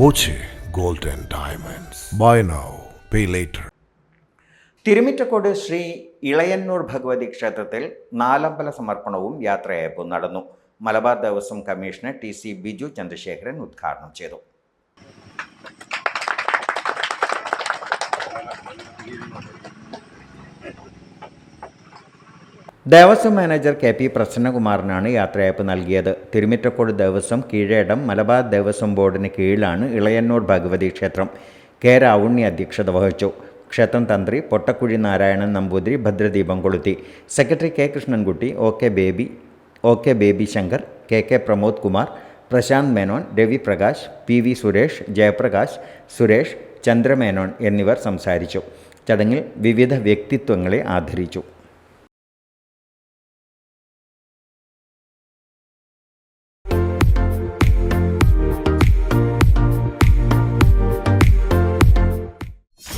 Boche gold and diamonds. Buy now pay later Thirumittacode Sree Elayannur Bhagavathi ക്ഷേത്രത്തിൽ നാലമ്പല സമർപ്പണവും യാത്രയയപ്പും നടന്നു. Malabar Devaswom commissioner T C Biju Chandrasekharan ഉദ്ഘാടനം ചെയ്തു. ദേവസ്വം മാനേജർ കെ പി പ്രസന്നകുമാറിനാണ് യാത്രയയപ്പ് നൽകിയത്. തിരുമിറ്റക്കോട് ദേവസ്വം കീഴേടം മലബാർ ദേവസ്വം ബോർഡിന് കീഴിലാണ് ഇളയന്നൂർ ഭഗവതി ക്ഷേത്രം. കെ രാവുണ്ണി അധ്യക്ഷത വഹിച്ചു. ക്ഷേത്രം തന്ത്രി പൊട്ടക്കുഴി നാരായണൻ നമ്പൂതിരി ഭദ്രദീപം കൊളുത്തി. Secretary K Krishnankutty O K Baby O K Baby Shankar K K Pramod Kumar Prashanth Menon Ravi Prakash P V Suresh Jayaprakash Suresh Chandramenon എന്നിവർ സംസാരിച്ചു. ചടങ്ങിൽ വിവിധ വ്യക്തിത്വങ്ങളെ ആദരിച്ചു.